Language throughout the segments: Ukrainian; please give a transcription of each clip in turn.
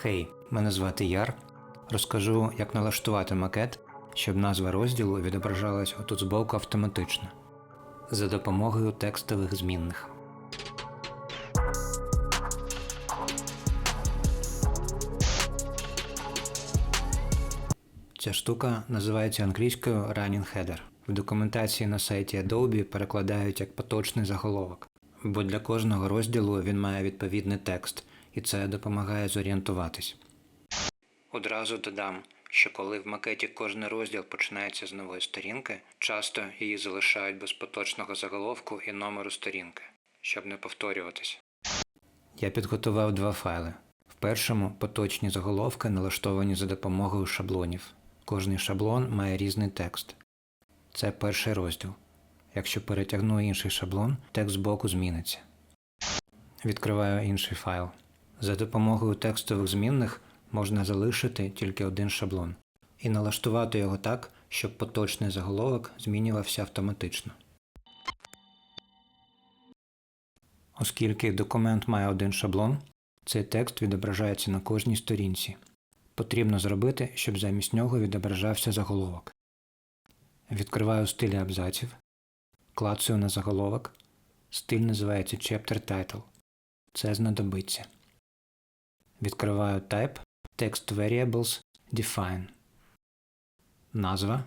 Хей, мене звати Яр. Розкажу, як налаштувати макет, щоб назва розділу відображалась отут збоку автоматично за допомогою текстових змінних. Ця штука називається англійською Running Header. В документації на сайті Adobe перекладають як поточний заголовок, бо для кожного розділу він має відповідний текст, і це допомагає зорієнтуватись. Одразу додам, що коли в макеті кожен розділ починається з нової сторінки, часто її залишають без поточного заголовку і номеру сторінки, щоб не повторюватись. Я підготував два файли. В першому поточні заголовки налаштовані за допомогою шаблонів. Кожний шаблон має різний текст. Це перший розділ. Якщо перетягну інший шаблон, текст збоку зміниться. Відкриваю інший файл. За допомогою текстових змінних можна залишити тільки один шаблон і налаштувати його так, щоб поточний заголовок змінювався автоматично. Оскільки документ має один шаблон, цей текст відображається на кожній сторінці. Потрібно зробити, щоб замість нього відображався заголовок. Відкриваю стилі абзаців, клацаю на заголовок. Стиль називається Chapter Title. Це знадобиться. Відкриваю Type, Text Variables, Define. Назва.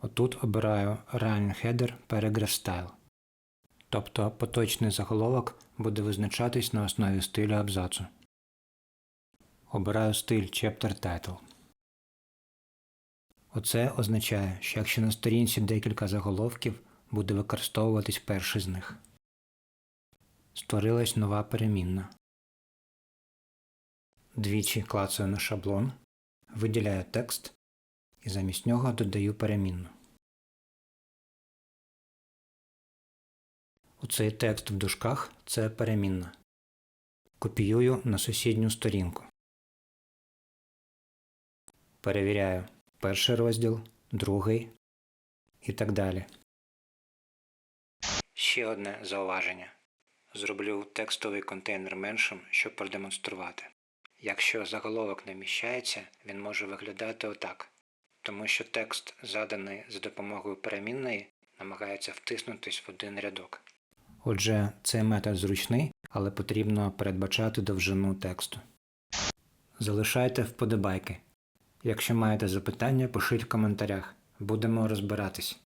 Отут обираю Running Header Paragraph Style. Тобто поточний заголовок буде визначатись на основі стилю абзацу. Обираю стиль Chapter Title. Оце означає, що якщо на сторінці декілька заголовків, буде використовуватись перший з них. Створилась нова перемінна. Двічі клацаю на шаблон, виділяю текст і замість нього додаю перемінну. Оцей текст в дужках це перемінна. Копіюю на сусідню сторінку. Перевіряю перший розділ, другий і так далі. Ще одне зауваження. Зроблю текстовий контейнер меншим, щоб продемонструвати. Якщо заголовок не вміщається, він може виглядати отак, тому що текст, заданий за допомогою перемінної, намагається втиснутись в один рядок. Отже, цей метод зручний, але потрібно передбачати довжину тексту. Залишайте вподобайки. Якщо маєте запитання, пишіть в коментарях. Будемо розбиратись.